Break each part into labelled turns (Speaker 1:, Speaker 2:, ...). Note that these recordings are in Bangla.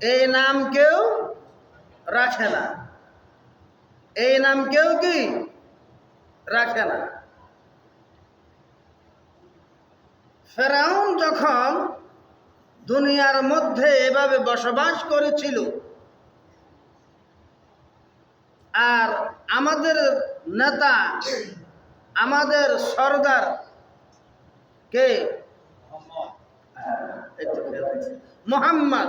Speaker 1: এই নাম কেউ রাখে না। এই নাম কেউ কি রাখে না। ফেরাউন যখন দুনিয়ার মধ্যে এভাবে বসবাস করেছিল আর আমাদের নেতা আমাদের সর্দার কে। মোহাম্মদ।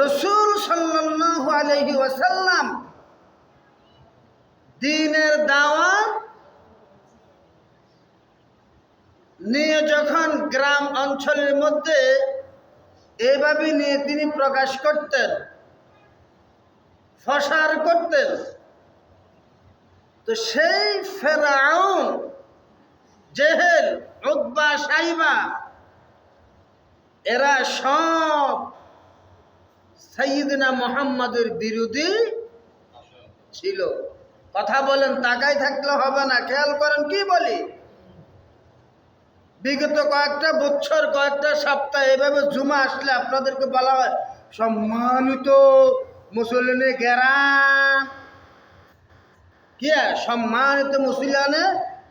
Speaker 1: রসুল সাল্লাল্লাহু আলাইহি ওয়াসাল্লাম দিনের দাওয়াত নিয়ে যখন গ্রাম অঞ্চলের মধ্যে এইভাবে নিয়ে তিনি প্রকাশ করতেন ফসার করতেন, তো সেই ফেরাউন, জেহেল উদ্বা সাইবা, এরা সব সাইয়িদনা মোহাম্মদের বিরোধী ছিল। কথা বলেন তাকাই থাকলে হবে না। খেয়াল করেন কি বলি? বিগত কয়েকটা বছর, কয়েকটা সপ্তাহ এভাবে জুমা আসলে আপনাদেরকে বলা হয় সম্মানিত মুসলিনে গেরাম কি সম্মানিত মুসলিয়ানে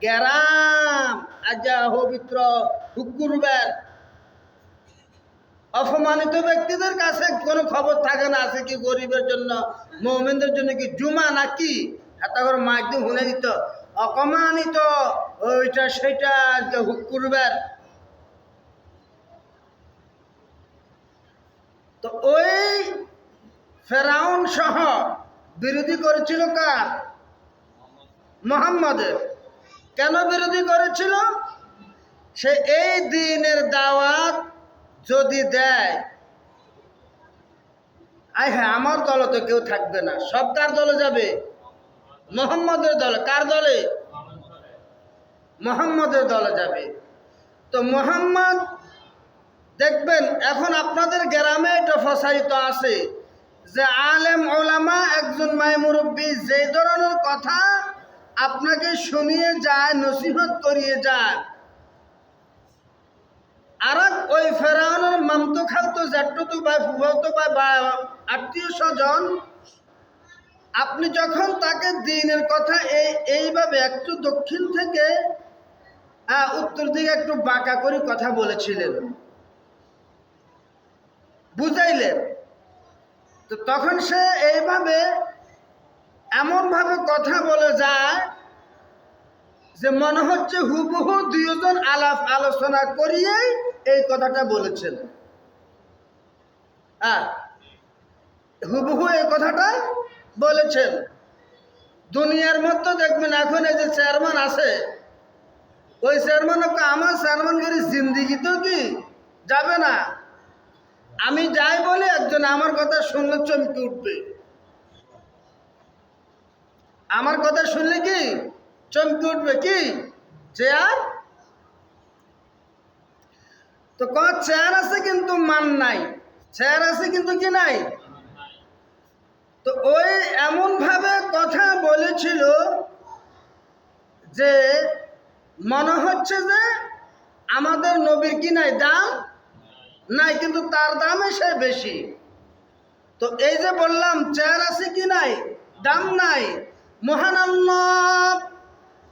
Speaker 1: গেরাম। আজা পবিত্র হুকুরবের অপমানিত ব্যক্তিদের কাছে কোনো খবর থাকে না, আছে কি গরিবের জন্য, মৌমেনদের জন্য কি জুমা নাকি হাতা করে মাইক দিয়ে শুনে দিত। অপমানিত, ওইটা সেটা আজকে হুকুরবের তো ওই ফেরাউন সহ বিরোধী করেছিল কার? মোহাম্মদের। কেন বিরোধী করেছিল? সে এই দিনের দাওয়াত যদি দেয়, আয় হ্যাঁ আমার দলে তো কেউ থাকবে না। সব কার দলে যাবে? মোহাম্মদের দলে। কার দলে? মোহাম্মদের দলে যাবে। তো মোহাম্মদ, দেখবেন, এখন আপনাদের গ্রামে এটা প্রসারিত আছে যে আলেম ওলামা একজন মায় মুরব্বী যে ধরনের কথা আপনাকে শুনিয়ে যায়, নসিহত করিয়ে যায় আর ওই ফেরাউনের মামতো খালতো, জ্যাঠতো বা ফুফাতো বা বা- আত্মীয় স্বজন, আপনি যখন তাকে দিনের কথা এই, এইভাবে একটু দক্ষিণ থেকে উত্তর দিকে একটু বাঁকা করে কথা বলেছিলেন। বুঝাইলেন? তো তখন সে এইভাবে এমনভাবে কথা বলে যায় যে মনে হচ্ছে হুবহু দুজন আলাপ আলোচনা করিয়েই এই কথাটা বলেছেন। হ্যাঁ হুবহু এই কথাটা বলেছেন। দুনিয়ার মতো দেখবেন এখন এই যে চেয়ারম্যান আছে, ওই চেয়ারম্যান আমার চেয়ারম্যানগিরি জিন্দিগিতেও কি যাবে না? আমি যাই বলে, একজন আমার কথা শুনলে চমকে উঠবে। আমার কথা শুনলে কি চমকে উঠবে? কি? চেয়ার তো ক, চেয়ার আছে কিন্তু মান নাই। চেয়ার আছে কিন্তু কি নাই? তো ওই এমন ভাবে কথা বলেছিল যে মনে হচ্ছে যে আমাদের নবীর কি নাই? দাম নাই, কিন্তু তার দামে সে বেশি। তো এই যে বললাম, চেয়ার আছে কি নাই? দাম নাই। মহান আল্লাহ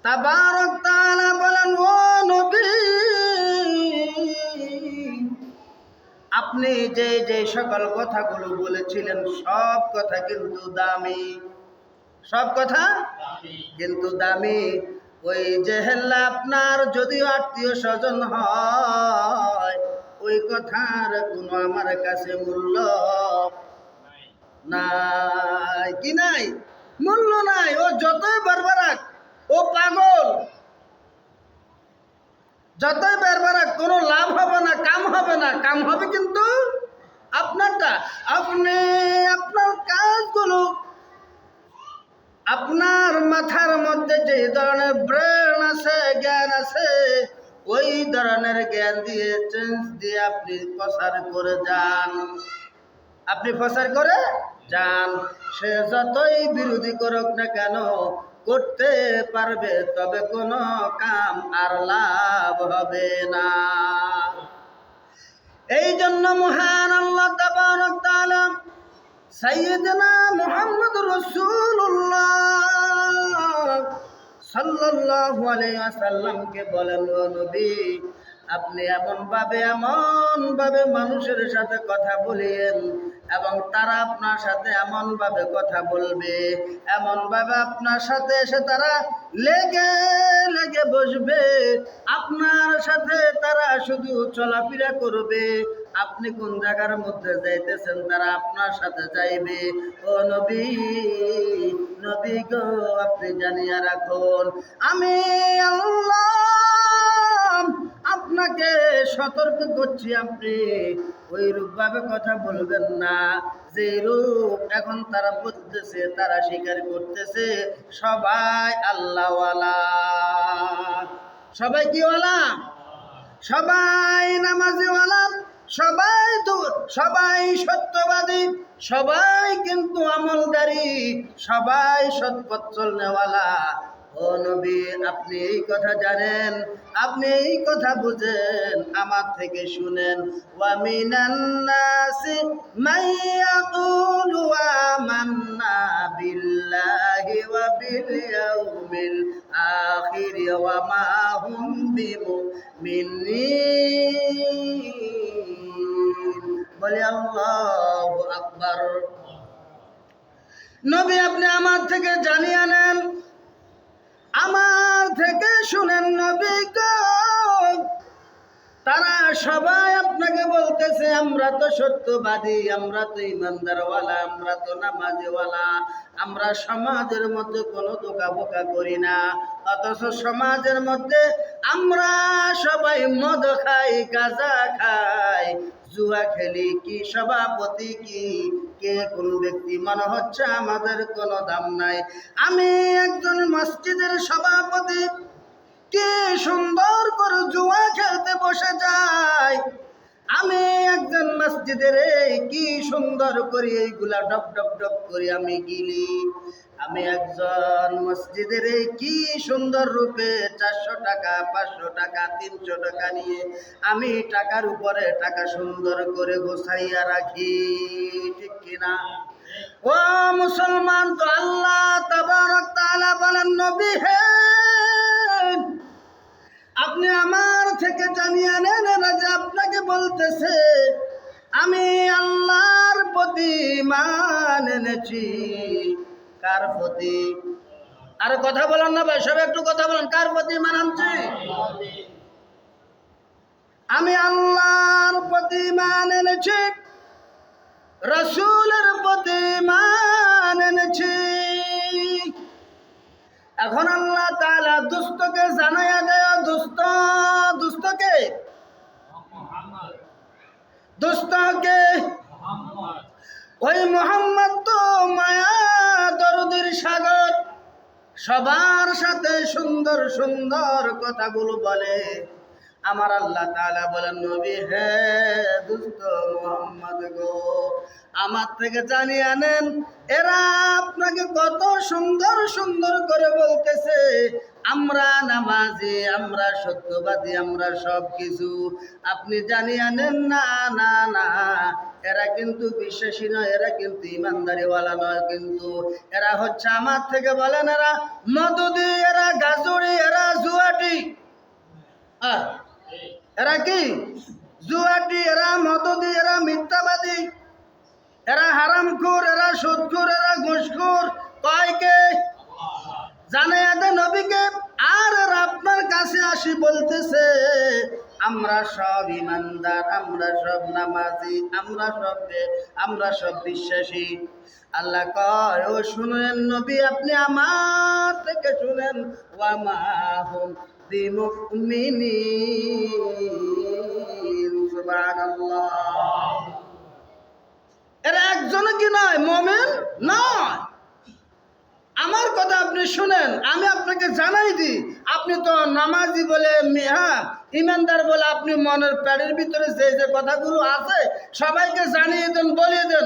Speaker 1: তাবারক তাআলা বলেন, ও নবী আপনি যে যে সকল কথাগুলো বলেছিলেন, সব কথা কিন্তু দামি। সব কথা কিন্তু দামি। ওই জেহেল্লা আপনার যদিও আত্মীয় স্বজন হয়, ওই কথার কোনো আমার কাছে মূল্য নাই। কি নাই? মূল্য নাই। ও যতই বারবারাক, ও পাগল। যতই বারবারাক কোনো লাভ হবে না, কাম হবে না, কাম হবে কিন্তু আপনারটা। আপনি আপনার কাজগুলো, আপনার মাথার মধ্যে যে ধরনের ব্রেন আছে, জ্ঞান আছে, ওই ধরনের জ্ঞান দিয়ে চেঞ্জ দিয়ে আপনি প্রসার করে যান। আপনি প্রচার করে যান। সে যতই বিরোধী করুক না কেন করতে পারবে, তবে কোনো কাম আর লাভ হবে না। এই জন্য মহান আল্লাহ তাবারক সাইয়েদনা মোহাম্মদ রসুল্লাহ সাল্লাল্লাহু আলাইহি ওয়াসাল্লামকে বলেন, ও নবী, আপনি এমন ভাবে এমন ভাবে মানুষের সাথে কথা বলেন এবং তারা আপনার সাথে এমন ভাবে কথা বলবে। এমন ভাবে আপনার সাথে এসে তারা লেগে লেগে বসবে। আপনার সাথে তারা শুধু চলাফেরা করবে। আপনি কোন জায়গার মধ্যে যাইতেছেন তারা আপনার সাথে যাইবে। ও নবী নবী গো, আপনি জানিয়া রাখুন, আমি আল্লাহ, আপনাকে সতর্ক করছি আপনি। ওই রূপ ভাবে কথা বলবেন না। যে রূপ এখন তারা বুঝতেছে, তারা স্বীকার করতেছে, সবাই আল্লাহওয়ালা। সবাই কিওয়ালা? সবাই নামাজিওয়ালা? সবাই তো সবাই সত্যবাদী? সবাই কিন্তু আমলদারি? সবাই সৎপথ চলনেওয়ালা? ও নবী, আপনি এই কথা জানেন, আপনি এই কথা বুঝেন, আমার থেকে শুনেন। ওয়ামিনান নাসি মাইয়াকুলু আমান্না বিল্লাহি ওয়া বিল ইয়াউমিল আখির ওয়া মা হুম বিমুমিনিন। বলে আল্লাহু আকবার। নবী, আপনি আমার থেকে জানিয়ে নেন আমার থেকে শুনেন নবী তারা সবাই আপনাকে বলতেছে, আমরা তো সত্যবাদী, আমরা তো ইমানদারওয়ালা, আমরা তো নামাজিওয়ালা, আমরা সমাজের মধ্যে কোনো দোকা বোকা করি না। অথচ সমাজের মধ্যে আমরা সবাই মদ খাই, গাঁজা খাই জুয়া খেলি, কি সভাপতি, কি, কে কোন ব্যক্তি? মনে হচ্ছে আমাদের কোনো দাম নাই। আমি একজন মসজিদের সভাপতি। কে সুন্দর করে জুয়া খেলতে বসে যায়? আমি একজন মসজিদের কি সুন্দর করে এইগুলা ডব ডব ডব করে আমি গিলি। আমি একজন মসজিদের এই কি সুন্দর রূপে চারশো টাকা, পাঁচশো টাকা, তিনশো টাকা নিয়ে আমি টাকার উপরে টাকা সুন্দর করে গোছাইয়া রাখি, ঠিক কিনা? ও মুসলমান, তো আল্লাহ তাবারক তাআলা বলেন, নবী হে, আপনি আমার থেকে জানিয়ে নেন যে আপনাকে বলতেছে আমি আল্লাহর প্রতি মান এনেছি। কার প্রতি? আর কথা বলেন না ভাই সব একটু কথা বলেন। কার প্রতি মান আনছি? আমি আল্লাহর প্রতি মান এনেছি। রসুলের প্রতি মান এনেছি। এখন আল্লাহ তালা দুস্থকে জানাইয়া দেয় দুস্থ দুস্থকে দুস্থকে সবার সাথে সুন্দর সুন্দর কথাগুলো বলে। আমার আল্লাহ তাআলা বলেন, নবী হে দুস্থ মোহাম্মদ গো, আমার থেকে জানিয়ে আনেন, এরা আপনাকে কত সুন্দর সুন্দর করে বলতেছে। আমরা নামাজি, আমরা সত্যবাদী, আমরা সব কিছু আপনি জানিয়ে আনেন, না না না এরা কিন্তু বিশ্বাসী নয়, এরা কিন্তু ইমানদারিওয়ালা নয় কিন্তু এরা হচ্ছে আমার থেকে বলেন এরা মদুদি, এরা গাজুড়ি, এরা জুয়াটি। এরা কি? জুয়াটি, এরা মদুদি, এরা মিথ্যাবাদী। এরা হারামখুর, এরা সুদখোর, এরা ঘুষখোর। কয়কে জানে আদে নবীকে। আর আপনার কাছে আসি বলতেছে আমরা সব ইমানদার, আমরা সব নামাজি, আমরা সব আমরা সব বিশ্বাসী। আল্লাহ কয়, ও শুনেন নবী, আপনি আমার থেকে শুনেন। ওয়ামাহুম এরা একজনও কি নয়? মোমেন নয়। আমার কথা আপনি শুনেন, আমি আপনাকে জানাই দিই। আপনি তো নামাজি বলে মি- হ্যাঁ ইমানদার বলে আপনি মনের প্যাডের ভিতরে যে যে কথাগুলো আছে সবাইকে জানিয়ে দেন, বলিয়ে দেন।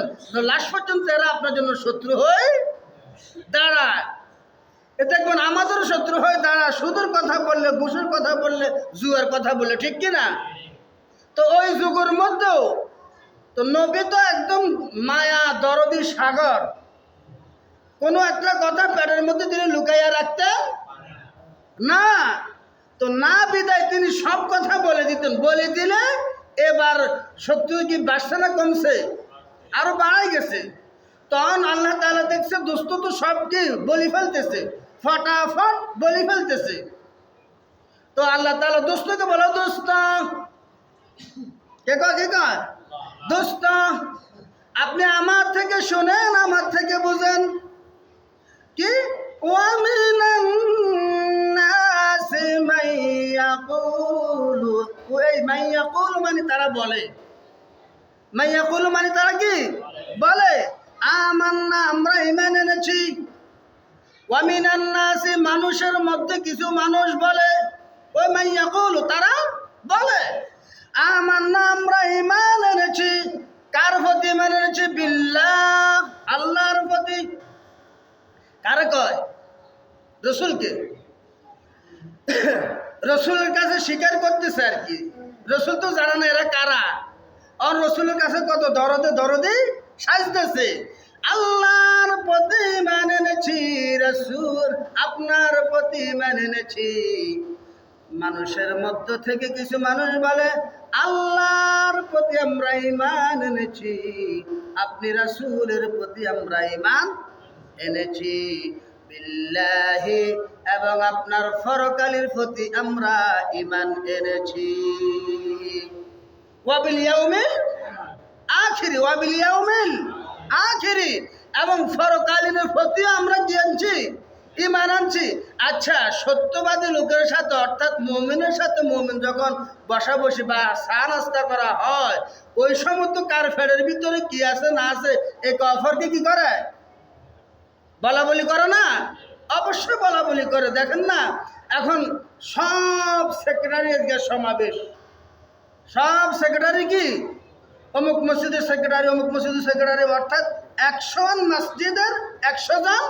Speaker 1: লাস্ট পর্যন্ত এরা আপনার জন্য শত্রু হয়ে দাঁড়ায়। এ দেখবেন আমাদেরও শত্রু হয়ে দাঁড়ায়। সুদের কথা বললে, ঘুষের কথা বললে, জুয়ার কথা বললে, ঠিক কি না তো ওই যুগের মধ্যেও তো নবী তো একদম মায়া, দরদি, সাগর। কোনো একটা কথা পেটের মধ্যে তিনি লুকাইয়া রাখতেন? না। তো না বিদায় তিনি সব কথা বলে দিতেন। বলে দিলে এবার সত্যি কি বাসনা কমছে? আরও বাড়াই গেছে। তখন আল্লাহ তালা দেখছে, দোস্ত, তো সব বলি ফেলতেছে? ফটাফট বলি ফেলতেছে। তো আল্লাহ তালা দোস্তকে বলো, দোস্ত, কে কে কয়? দোস্ত, আপনি আমার থেকে শোনেন, আমার থেকে বুঝেন। কি? মাইয়াকুলু এই মাইয়াকুলু মানে তারা বলে। মাইয়াকুলু মানে তারা কি? বলে। আমান্না, আমরা ইমান এনেছি। ওয়ামিনান্নাসি মানুষের মধ্যে কিছু মানুষ বলে। ওই মাইয়াকুলু তারা বলে। আমান্না, আমরা ইমান এনেছি। কার প্রতি ইমান এনেছি? বিল্লাহ, আল্লাহর প্রতি। কারে কয়? রসুলকে। রসুলের কাছে স্বীকার করতেছে আর কি। রসুল তো জানে না এরা কারা। আর রসুলের কাছে কত দরদে দরদে সাজতেছে। আল্লাহর প্রতি মানে এনেছি রসুল, আপনার প্রতি মানে এনেছি। মানুষের মধ্য থেকে কিছু মানুষ বলে, আল্লাহর প্রতি আমরা ইমান এনেছি। আপনি রাসূলের প্রতি আমরা ইমান এনেছি। বিল্লাহি, এবং আপনার ফরকালের প্রতি আমরা ইমান এনেছি। ওয়াবিল ইয়াউমিল আখিরি, ওয়াবিল ইয়াউমিল আখিরি, এবং ফরকালীনের প্রতিও আমরা কি আনছি? ইমান আনছি। আচ্ছা সত্যবাদী লোকের সাথে, অর্থাৎ মমিনের সাথে মমিন যখন বসাবসি বা চা নাস্তা করা হয়, ওই সমস্ত তো কার ফেরের ভিতরে কি আছে, না আছে এই কফরকে কি করে? বলা বলি করো না। অবশ্যই বলা বলি করে, দেখেন না? এখন সব সেক্রেটারি আজকে সমাবেশ। সব সেক্রেটারি কি? অমুক মসজিদের সেক্রেটারি অমুক মসজিদের সেক্রেটারি অর্থাৎ একশো মসজিদের একশো জন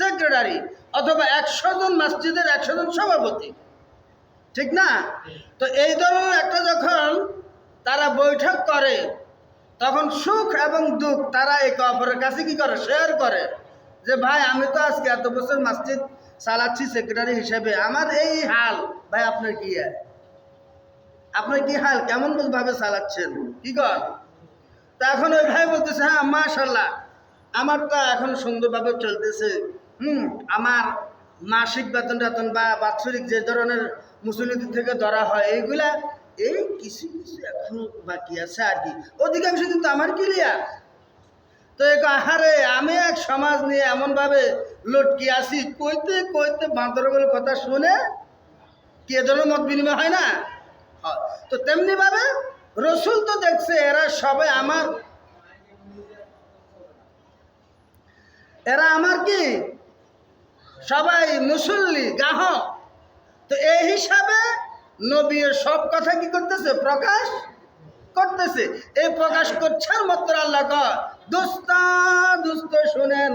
Speaker 1: সেক্রেটারি অথবা একশো জন মসজিদের একশো জন সভাপতি। ঠিক না? তো এই ধরনের একটা যখন তারা বৈঠক করে, তখন সুখ এবং দুঃখ তারা একে অপরের কাছে কি করে? শেয়ার করে। যে ভাই, আমি তো আজকে এত বছর মসজিদ চালাচ্ছি সেক্রেটারি হিসেবে। আমার এই হাল, ভাই, আপনার কি আপনার কি হাল? কেমন ভাবে চালাচ্ছেন? কি কর? তা এখন ওই ভাই বলতেছে হ্যাঁ মাশাল্লাহ আমার তো এখন সুন্দরভাবে চলতেছে। হুম, আমার মাসিক বেতন টেতন বা বাৎসরিক যে ধরনের মুসলিম থেকে ধরা হয়, এইগুলা, এই কিছু কিছু এখনও বাকি আছে আর কি। অধিকাংশ কিন্তু আমার ক্লিয়ার। তো আহারে, আমি এক সমাজ নিয়ে এমনভাবে লটকি আসি কইতে কইতে বাঁদরগুলো কথা শুনে কি ধরনের মত বিনিময় হয় না? তো তেমনি ভাবে রসুল তো দেখছে, এরা সবাই আমার, এরা আমার কি? সবাই মুসল্লি, গ্রাহক। তো এই হিসাবে নবী এর সব কথা কি করতেছে? প্রকাশ করতেছে। এই প্রকাশ করছে মাত্র আল্লাহ দুস্ত দুস্ত শুনেন,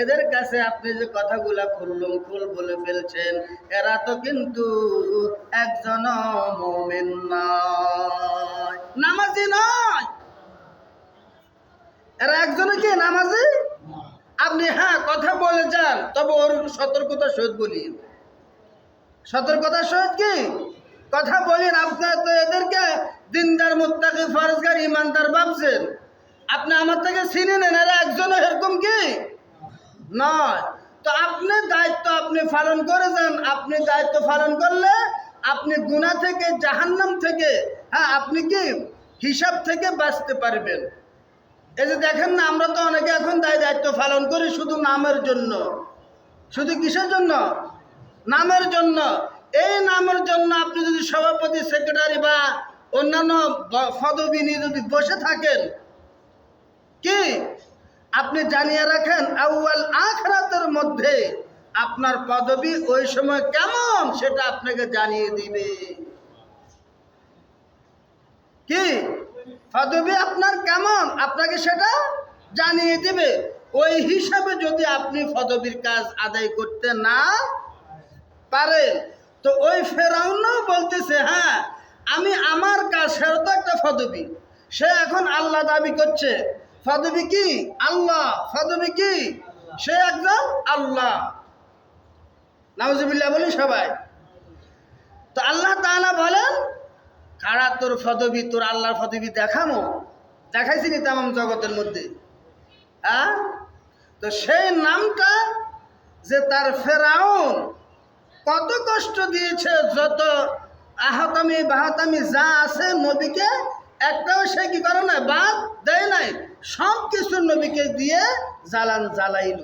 Speaker 1: এদের কাছে আপনি যে কথাগুলা খুললুম, খুল বলে ফেলছেন, এরা তো কিন্তু একজন মোমেন নয়। নামাজি নয়। এরা একজনে কি নামাজি? আপনি হ্যাঁ কথা বলে যান, তবে ওর সতর্কতা সহিত বলি। সতর্কতা সহিত কি? কথা বলেন, আপনার তো এদেরকে দিনদার, মুত্তাকি, ফরজগার, ইমানদার ভাবছেন। আপনি আমার থেকে চিনে নেন এরা একজন এরকম কি? নয়। তো আপনি দায়িত্ব আপনি পালন করে যান। আপনি দায়িত্ব পালন করলে আপনি গুণা থেকে, জাহান্নাম থেকে হ্যাঁ আপনি কি হিসাব থেকে বাঁচতে পারবেন। এই যে দেখেন না, আমরা তো অনেকে এখন দায় দায়িত্ব পালন করি শুধু নামের জন্য। শুধু কিসের জন্য? নামের জন্য। এই নামের জন্য আপনি যদি সভাপতি, সেক্রেটারি বা অন্যান্য পদবি নিয়ে যদি বসে থাকেন কি? আপনি জানিয়ে রাখেন, আউয়াল আখরাতের মধ্যে আপনার পদবি ওই সময় কেমন সেটা আপনাকে জানিয়ে দিবে। কি? পদবি আপনার কেমন? আপনাকে সেটা জানিয়ে দিবে। ওই হিসাবে যদি আপনি পদবীর কাজ আদায় করতে না পারেন তো ওই ফেরাউনও বলতেছে হ্যাঁ আমি আমার কাজ, সেটা তো একটা পদবি। সে এখন আল্লাহ দাবি করছে ফদবি কি? আল্লাহ। ফদবি কি? সে একজন আল্লাহ। নাউজুবিল্লাহ বলি সবাই। তো আল্লাহ তাআলা বলেন, কারা তোর ফদবি, তোর আল্লাহর ফদবি দেখামো? দেখাইছি নি তাম জগতের মধ্যে। হ্যাঁ? তো সেই নামটা যে তার ফেরাউন কত কষ্ট দিয়েছে, যত আহতামি বাহাতামি যা আছে নবীকে একটাও সে কি করে না বাদ দেয় নাই। সব কিছু নবীকে দিয়ে জ্বালান জ্বালাইল।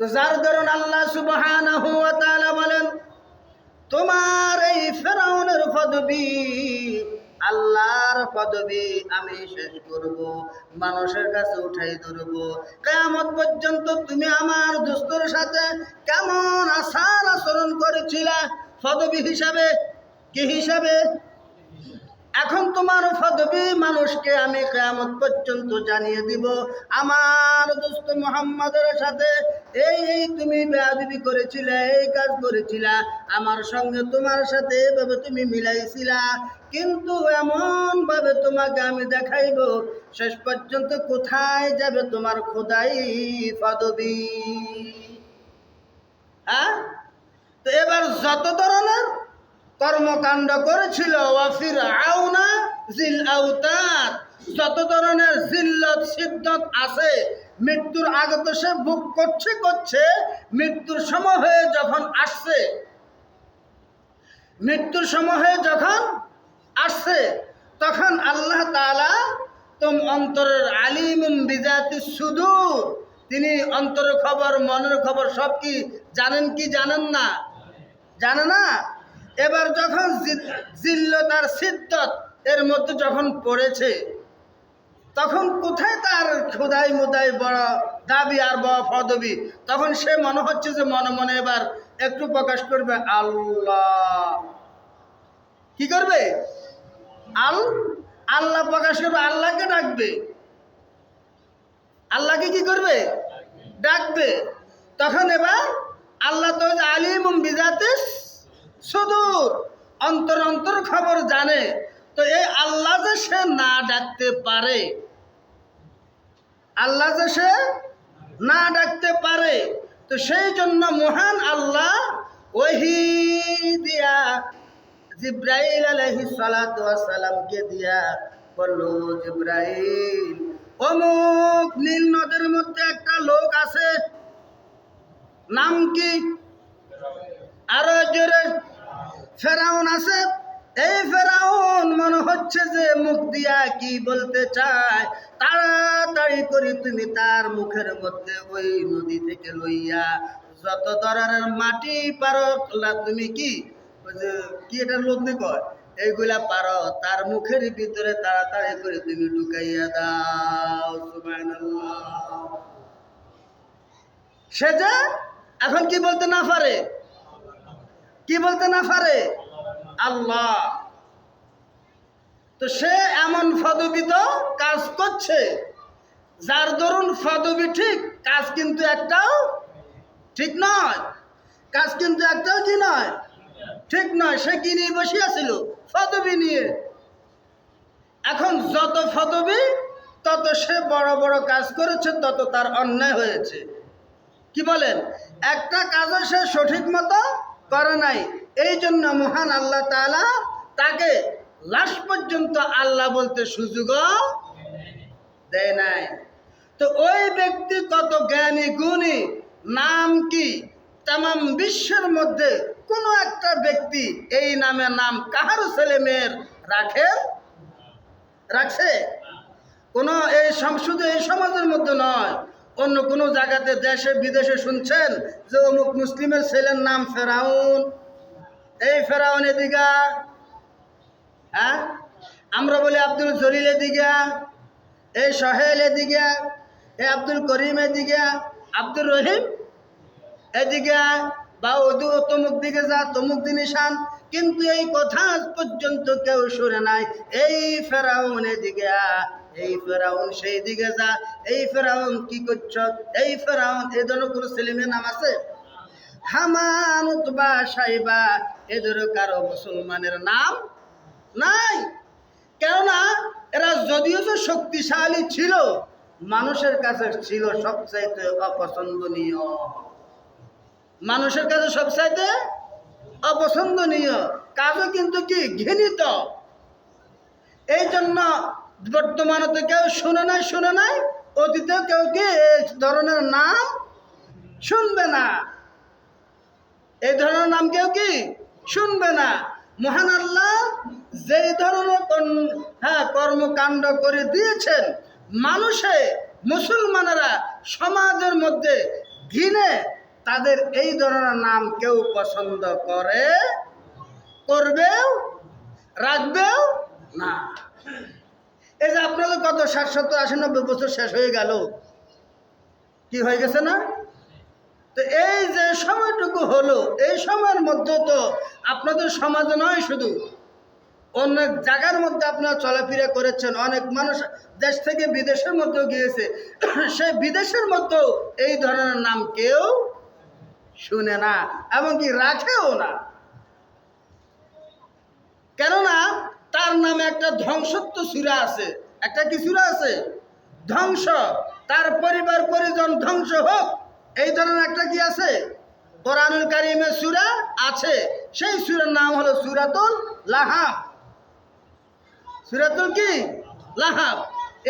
Speaker 1: তো যার ধরুন আল্লাহ সুবহানাহু ওয়া বলেন, তোমার এই ফেরাউনের পদবি, আল্লাহর পদবি আমি শেষ করব, মানুষের কাছে উঠাই ধরব। কেমন পর্যন্ত তুমি আমার দোস্তর সাথে কেমন আচার আচরণ করেছিলা? পদবি হিসাবে কি হিসাবে? এখন তোমার ফদবি মানুষকে আমি কেয়ামত পর্যন্ত জানিয়ে দিব। আমার দোস্ত মোহাম্মদের সাথে, এই এই, তুমি বেয়াদবি করেছিলে, এই কাজ করেছিলা, আমার সঙ্গে তোমার সাথে এভাবে তুমি মিলাইছিলা। কিন্তু এমন ভাবে তোমাকে আমি দেখাইব, শেষ পর্যন্ত কোথায় যাবে তোমার খোদাই পদবি হ্যাঁ? তো এবার যত ধরনের কর্মকাণ্ড করেছিল ওয়াফির যত ধরনের জিল্লত আছে, মৃত্যুর আগে তো সে বুক করছে করছে, মৃত্যুর সময় হয়ে যখন আসছে, মৃত্যুর সময় হয়ে যখন আসছে, তখন আল্লাহ তাআলা তোম অন্তরের আলিম বিজাতি সুদূর, তিনি অন্তরের খবর, মনের খবর সব কি জানেন কি জানেন না? জানে না? এবার যখন জিল্লতার সিদ্ধত এর মধ্যে যখন পড়েছে, তখন কোথায় তার খোদাই মুদাই বড় দাবি আর বড় পদবি? তখন সে মনে হচ্ছে যে মনে মনে এবার একটু প্রকাশ করবে, আল্লাহ। কি করবে? আল, আল্লাহ প্রকাশ করবে, আল্লাহকে ডাকবে। আল্লাহকে কি করবে? ডাকবে। তখন এবার আল্লাহ তো আলিম বিজাতিস সুদূর, অন্তর অন্তর খবর জানে। তো এই আল্লাহ যে সে না ডাকতে পারে, আল্লাহ যে সে না ডাকতে পারে, তো সেই জন্য মহান আল্লাহ ওহি দিয়া জিব্রাইল আলহি সালাতামকে দিয়া বলল, জিব্রাইল, অমুক নীল নদের মধ্যে একটা লোক আছে, নাম কি? আরও জোরে। ফেরাউন আছে। এই ফেরাউন মনে হচ্ছে যে মুখ দিয়া কি বলতে চায়। তাড়াতাড়ি করে তুমি তার মুখের মধ্যে ওই নদী থেকে লইয়া যত ধরনের মাটি পারো তুমি কি? কি এটা লগ্নি কয়? এইগুলা পারো, তার মুখের ভিতরে তাড়াতাড়ি করে তুমি ঢুকাইয়া দাও সে যে এখন কি বলতে না পারে? কি বলতে না পারে? আল্লাহ। তো সে এমন ফদবিত কাজ করছে। যার দরুন ফদবি ঠিক, কাজ কিন্তু একটাও ঠিক নয়। কাজ কিন্তু একটাও কি নয়? ঠিক নয়। সে কি নিয়ে বসিয়াছিল ফদবি নিয়ে। এখন যত ফদবি তত সে বড় বড় কাজ করেছে, তত তার অন্যায় হয়েছে। কি বলেন? একটা কাজও সে সঠিক মতো করে নাই। এই জন্য মহান আল্লাহ তাআলা তাকে লাশ পর্যন্ত আল্লাহ বলতে সুযোগও দেয় নাই। তো ওই ব্যক্তি কত জ্ঞানী, গুণী, নাম কি তাম বিশ্বের মধ্যে কোনো একটা ব্যক্তি এই নামে নাম কাহার ছেলে মেয়ের রাখে রাখছে? কোনো এই শুধু এই সমাজের মধ্যে নয়। অন্য কোনো জায়গাতে দেশে, বিদেশে শুনছেন যে অমুক মুসলিমের ছেলের নাম ফেরাউন? এই ফেরাউন এদিকা? হ্যাঁ? আমরা বলি আব্দুল জলিল এদিকা। এই সোহেল এদিকে। এই আব্দুল করিম এদিকে। আব্দুর রহিম এদিকে। বা ওদু তমুক দিকে যা, তমুক জিনিসান কিন্তু এই কথা পর্যন্ত কেউ শুনে নাই। এই ফেরাউন এদিকে। এই ফেরাউন সেই দিকে যা, এই ফেরাউন কি করছ? এই ফেরাউন এ ধরনের কোনো ছেলেমেয়ের নাম আছে? হামান উতবা সাইবা এদের কারও মুসলমানের নাম নাই। কেননা এরা যদিও যে শক্তিশালী ছিল, মানুষের কাছে ছিল সবচাইতে অপছন্দনীয়। মানুষের কাছে সবচাইতে অপছন্দনীয়। কাজও কিন্তু কি? ঘৃণিত। এই জন্য বর্তমানে তো কেউ শুনে নাই শুনে নাই। অতীতেও কেউ কি এই ধরনের নাম শুনবে না? এই ধরনের নাম কেউ কি শুনবে না? মহান আল্লাহ যেই ধরনের হ্যাঁ কর্মকাণ্ড করে দিয়েছেন, মানুষে, মুসলমানেরা, সমাজের মধ্যে ঘিনে তাদের এই ধরনের নাম কেউ পছন্দ করে, করবেও, রাখবেও না। এই যে আপনাদের কত ষাট সত্তর আশি নব্বই বছর শেষ হয়ে গেল। কি হয়ে গেছে না? তো এই যে সময়টুকু হলো, এই সময়ের মধ্যে তো আপনাদের সমাজে নয় শুধু। অনেক জায়গার মধ্যে আপনারা চলাফেরা করেছেন, অনেক মানুষ দেশ থেকে বিদেশের মধ্যেও গিয়েছে। সেই বিদেশের মধ্যেও এই ধরনের নাম কেউ শুনে না, এমনকি রাখেও না। কেননা তার নামে একটা ধ্বংসত্ব সুরা আছে। একটা কি সুরা আছে? ধ্বংস। তার পরিবার পরিজন ধ্বংস হোক। এই ধরনের একটা কি আছে? কোরআনুল কারিমের সুরা আছে। সেই সুরার নাম হলো সুরাতুল লাহাব। সুরাতুল কি? লাহাব।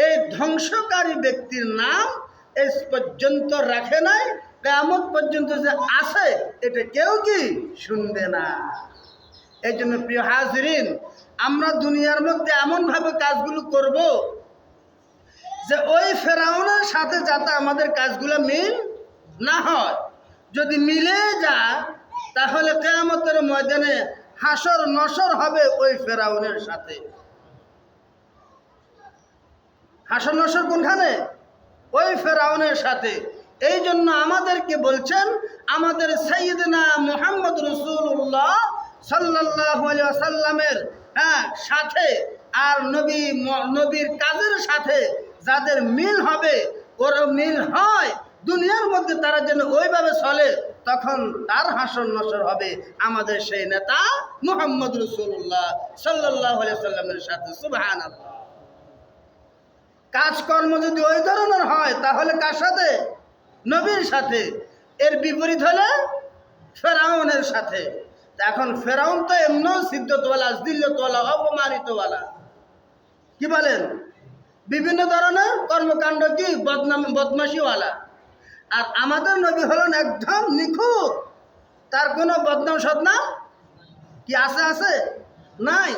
Speaker 1: এই ধ্বংসকারী ব্যক্তির নাম এই পর্যন্ত রাখে নাই কেমন পর্যন্ত যে আছে, এটা কেউ কি শুনবে না। এই জন্য প্রিয় হাজরিন আমরা দুনিয়ার মধ্যে এমনভাবে কাজগুলো করব যে ওই ফেরাউনের সাথে যাতে আমাদের কাজগুলো মিল না হয়। যদি মিলে যায়, তাহলে কেয়ামতের ময়দানে হাসর নসর হবে ওই ফেরাউনের সাথে। হাসর নসর কোনখানে? ওই ফেরাউনের সাথে। এই জন্য আমাদেরকে বলছেন, আমাদের সৈয়দনা মোহাম্মদ রসুল্লাহ সাল্লাহ সাল্লামের হ্যাঁ সাথে আর নবী নবীর কাজের সাথে যাদের মিল হবে ওর মিল হয়। দুনিয়ার মধ্যে তারা যেন ওইভাবে চলে, তখন তার হাসর নসর হবে আমাদের সেই নেতা মোহাম্মদ রসুল্লাহ সাল্লাহ সাল্লামের সাথে। সুবাহান কাজকর্ম যদি ওই ধরনের হয়, তাহলে কার সাথে? নবীর সাথে। এর বিপরীত হলে ফেরাউনের সাথে। এখন ফেরাউন তো এমনও সিদ্ধতওয়ালা দিল্লতওয়ালা অপমানিতওয়ালা। কি বলেন? বিভিন্ন ধরনের কর্মকাণ্ড কি বদনাম বদমাসিওয়ালা আর আমাদের নবী হলেন একদম নিখুঁত। তার কোনো বদনাম সদনাম কি আছে আছে? নাই।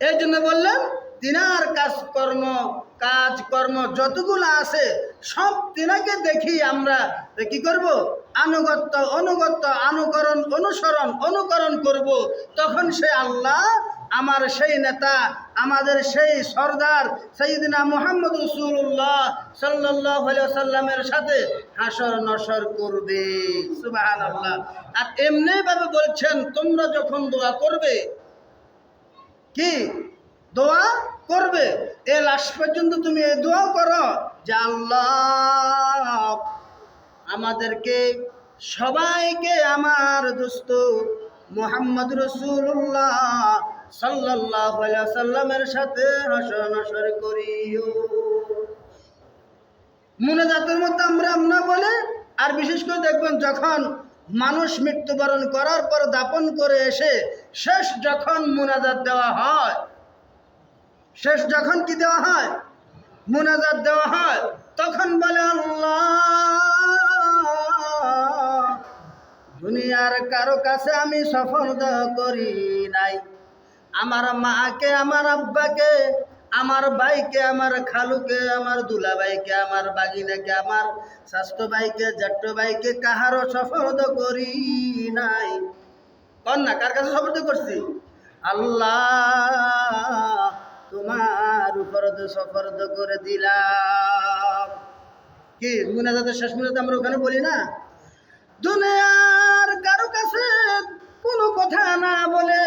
Speaker 1: এই জন্য বললেন, তিনার কাজকর্ম কাজকর্ম যতগুলো আছে, সব তিনাকে দেখি আমরা কি করব? আনুগত্য, অনুগত্য, অনুকরণ, অনুসরণ, অনুকরণ করব, তখন সে আল্লাহ আমার সেই নেতা, আমাদের সেই সর্দার সৈদিনা মোহাম্মদ রসুল্লাহ সাল্লাহ সাল্লামের সাথে হাসর নসর করবে। সুবাহ আল্লাহ আর এমনিভাবে বলছেন, তোমরা যখন দোয়া করবে, কি? দোয়া করবে? এ লাশ পর্যন্ত তুমি এই দোয়া করো যে আল্লাহ আমাদেরকে সবাইকে আমার দোস্ত মোহাম্মদ রসুল্লাহ সাল্লাহ সাল্লামের সাথে হাসর নসর করিও। মনে জাতের মধ্যে আমরা আমরা বলে, আর বিশেষ করে দেখবেন যখন মানুষ মৃত্যুবরণ করার পর দাপন করে এসে শেষ যখন মুনাজাত দেওয়া হয়, শেষ যখন কি দেওয়া হয়? মুনাজাত দেওয়া হয়, তখন বলে আল্লাহ দুনিয়ার কারও কাছে আমি সফল করি নাই। আমার মাকে, আমার আব্বাকে, আমার ভাইকে, আমার খালুকে, আমার দুলা ভাইকে আমার বাগিনাকে, আমার স্বাস্থ্য ভাইকে জ্যাঠ্য ভাইকে কাহারও সফল করি নাই। কন না কার কাছে সফল করছি? আল্লাহ তোমার উপর তো সফর্দ করে দিলাম। কি, মুনাজাতের শেষ মুনাজাত আমরা ওখানে বলি না? দুনিয়ার কারও কাছে কোনো কথা না বলে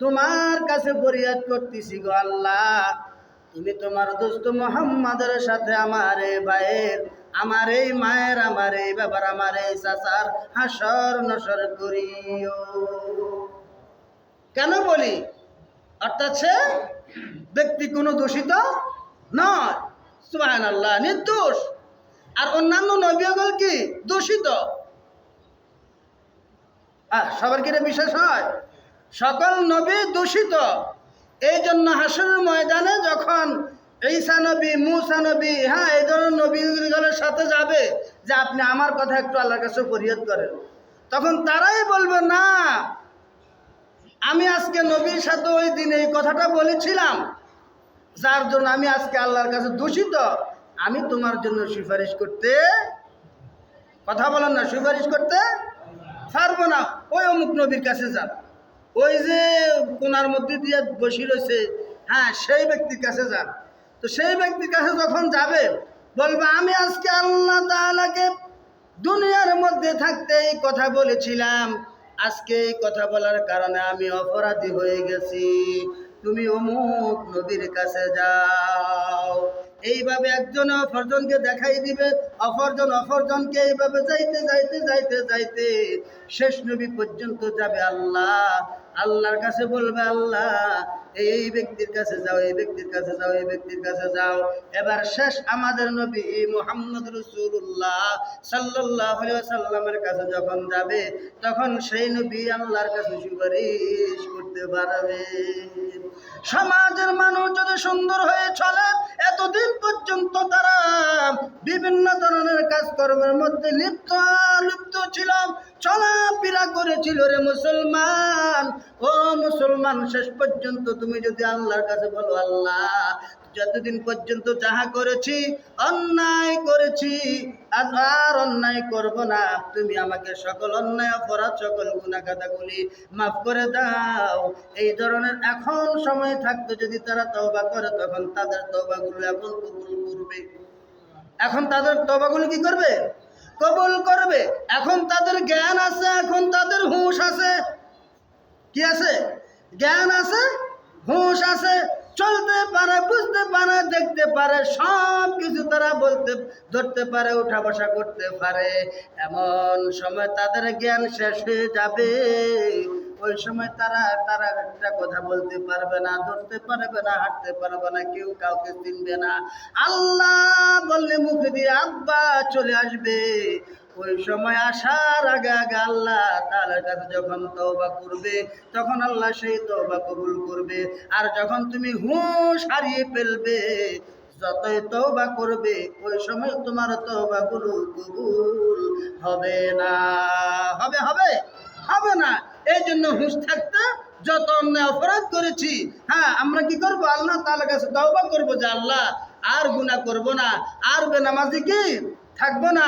Speaker 1: তোমার কাছে ফরিয়াদ করতেছি গো আল্লাহ। তুমি তোমার দোস্ত মোহাম্মদের সাথে আমার এই ভাইয়ের, আমার এই মায়ের, আমার এই বাবার, আমার এই চাচার হাসর নসর করিও। কেন বলি? অর্থাৎ সে ব্যক্তি কোনো দূষিত নয়। সুবাহান আল্লাহ নির্দোষ। আর অন্যান্য নবীগল কি দূষিত? সবার কি এটা বিশ্বাস হয়? সকল নবী দূষিত। এই জন্য হাসুর ময়দানে যখন ঈসা নবী, মুসা নবী হ্যাঁ এই ধরনের নবীগুলোর সাথে যাবে, যে আপনি আমার কথা একটু আল্লাহর কাছে ফরিয়াদ করেন, তখন তারাই বলবে, না, আমি আজকে নবীর সাথে ওই দিন এই কথাটা বলেছিলাম, যার জন্য আমি আজকে আল্লাহর কাছে দূষিত। আমি তোমার জন্য সুপারিশ করতে কথা বলেন না, সুপারিশ করতে পারব না, ওই অমুক নবীর কাছে যান ওই যে কোনার মধ্যে দিয়ে বসি রয়েছে হ্যাঁ সেই ব্যক্তির কাছে যান তো সেই ব্যক্তির কাছে যখন যাবে, বলবে, আমি আজকে আল্লাহ তাহলে দুনিয়ার মধ্যে থাকতে এই কথা বলেছিলাম। আজকে এই কথা বলার কারণে আমি অপরাধী হয়ে গেছি। তুমি অমুক নদীর কাছে যাও। এইভাবে একজন অপরজনকে দেখাই দিবে, অপরজন অপরজনকে এইভাবে যাইতে যাইতে যাইতে যাইতে শেষ নবী পর্যন্ত যাবে আল্লাহ। আল্লাহর কাছে বলবে, আল্লাহ, এই ব্যক্তির কাছে যাও, এই ব্যক্তির কাছে যাও, এই ব্যক্তির কাছে যাও। এবার শেষ আমাদের নবী মোহাম্মদ রসুল্লাহ সাল্লাহ সাল্লামের কাছে যখন যাবে, তখন সেই নবী আল্লাহর কাছে সুপারিশ করতে পারবে। সমাজের মানুষ যদি সুন্দর হয়ে চলে এতদিন পর্যন্ত তারা বিভিন্ন ধরনের কাজকর্মের মধ্যে লিপ্ত লিপ্ত ছিল চলাফেরা করেছিল রে মুসলমান। ও মুসলমান, শেষ পর্যন্ত তুমি যদি আল্লাহর কাছে বলো আল্লাহ যতদিন পর্যন্ত যাহা করেছি, অন্যায় করেছি আর আর অন্যায় করব না। তুমি আমাকে সকল অন্যায়, অপরাধ, সকল গুণাগাতাগুলি মাফ করে দাও। এই ধরনের এখন সময় থাকতো যদি তারা তওবা করে, তখন তাদের তওবাগুলো এখন কবুল করবে। এখন তাদের তবাগুলো কি করবে? কবুল করবে। এখন তাদের জ্ঞান আছে, এখন তাদের হুঁশ আছে। কি আছে? জ্ঞান আছে, হুঁশ আছে। চলতে পারে, বুঝতে পারে, দেখতে পারে সব কিছু তারা বলতে, ধরতে পারে, উঠা বসা করতে পারে। এমন সময় তাদের জ্ঞান শেষ হয়ে যাবে। ওই সময় তারা তারা একটা কথা বলতে পারবে না, ধরতে পারবে না, হাঁটতে পারবে না, কেউ কাউকে চিনবে না। আল্লাহ বললে মুখে দিয়ে আব্বা চলে আসবে। ওই সময় আসার আগে আগে আল্লাহ তাআলার কাছে যখন তওবা করবে, তখন আল্লাহ সেই তওবা কবুল করবে। আর যখন তুমি হুঁশ হারিয়ে ফেলবে, যতই তওবা করবে, ওই সময় তোমার তওবাগুলো কবুল হবে না। হবে হবে হবে না। এই জন্য হুঁশ থাকতে যত অন্যায় অপরাধ করেছি হ্যাঁ আমরা কি করব? আল্লাহ তাআলার কাছে তওবা করব যে আল্লাহ, আর গুনাহ করব না। আর বেনামাজি কি? থাকব না,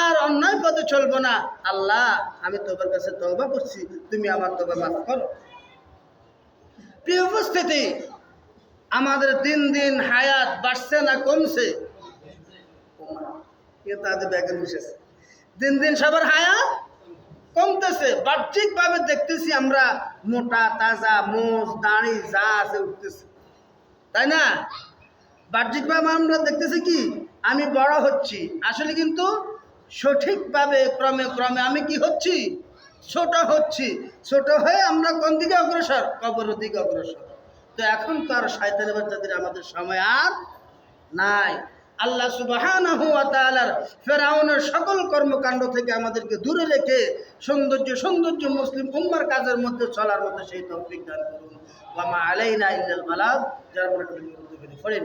Speaker 1: আর অন্যায় পথে চলবো না। আল্লাহ, আমি তোমার কাছে তওবা করছি, তুমি আমার তওবা মাফ করো। প্রিয় উপস্থিতি, আমাদের দিন দিন হায়াত বাড়ছে না কমছে? তাদের দিন দিন সবার হায়াত কমতেছে, বাহ্যিকভাবে দেখতেছি আমরা মোটা, তাজা মোষ দাঁড়ি যা আছে উঠতেছে। তাই না? বাহ্যিকভাবে আমরা দেখতেছি কি? আমি বড় হচ্ছি। আসলে কিন্তু সঠিকভাবে ক্রমে ক্রমে আমি কি হচ্ছি? ছোট হচ্ছি। ছোট হয়ে আমরা কোন দিকে অগ্রসর? কবরের দিকে অগ্রসর। তো এখন তো আর শয়তানি বাচ্চাদের আমাদের সময় আর নাই। আল্লাহ তাআলার ফেরাউনের সকল কর্মকাণ্ড থেকে আমাদেরকে দূরে রেখে সৌন্দর্য সৌন্দর্য মুসলিম উম্মার কাজের মধ্যে চলার মতো সেই তৌফিক দান করুন। ওয়া মা আলাইনা যারা পড়েন